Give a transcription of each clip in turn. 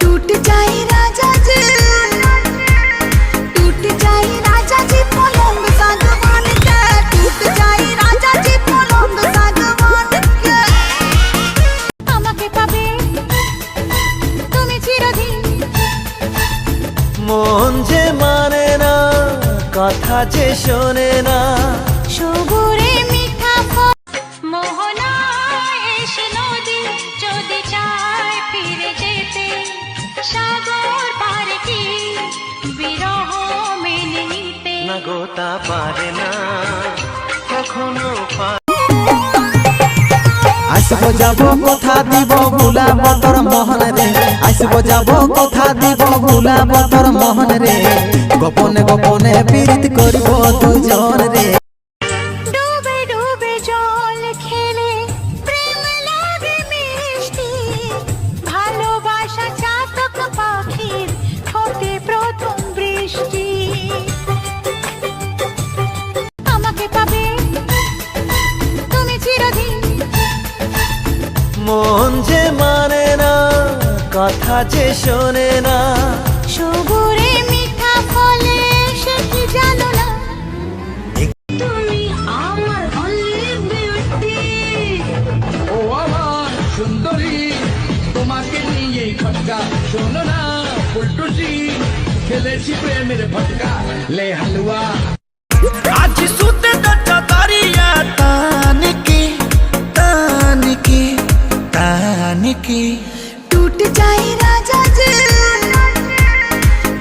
टूट जाए राजा जी टूट जाए राजा जी पलंग सागवान के टूट जाए राजा जी पलंग सागवान के আমাকে পাবে তুমি চিরদিন মন যে মানে না কথা যে শোনে না সবুরে গোতা পারে না। কখনো আসব যাব কথা দিব বুলাব তোর মোহন রে আসব যাব কথা যে শোনে না। সবুরে মিঠা ফলে সে কি জানো না? তুমি আমার ও আমার সুন্দরী তোমাকে নিয়েই খটকা শোনো না খেলেছি প্রেমের ফটকা লে হালুয়া। আজ সুতে দটা দাঁড়িয়ে তানিকি তানিকি তানিকি। टूट जाए राजा जी।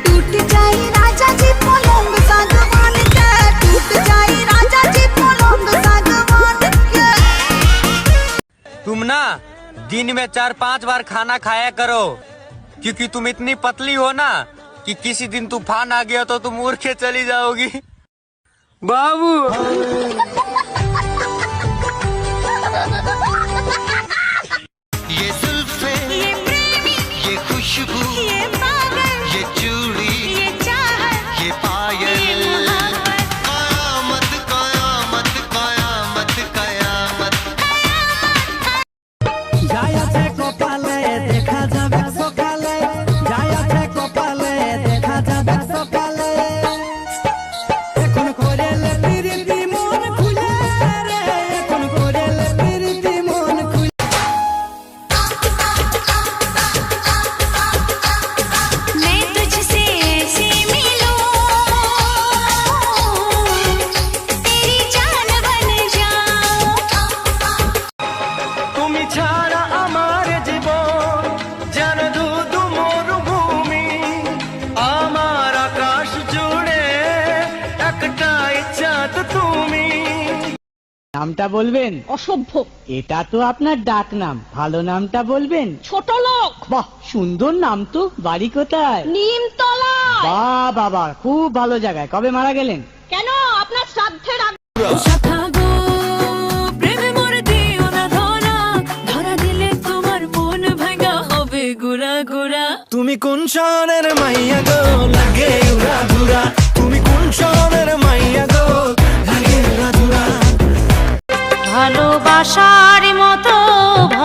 टूट जाए राजा जी पलंग सागवान के। टूट जाए राजा जी पलंग सागवान के। तुम ना दिन में चार पाँच बार खाना खाया करो क्योंकि तुम इतनी पतली हो ना कि किसी दिन तूफ़ान आ गया तो तुम उड़ के चली जाओगी। बाबू। নামটা বলবেন? অসভ্য। এটা তো আপনার ডাক নাম। ভালো নামটা বলবেন? ছোট লোক। বাহ সুন্দর নাম তো। বাড়ি কোথায়? নিমতলা। বাহ বাবা খুব ভালো জায়গায়। কবে মারা গেলেন? কেন? আপনার শ্রাদ্ধের আগে প্রেমে মরে দিও না ধরা। ধরা দিলে তোমার মন ভাঙা হবে। গুড়া গুড়া। তুমি কোন শহরের মাইয়া গো? লাগে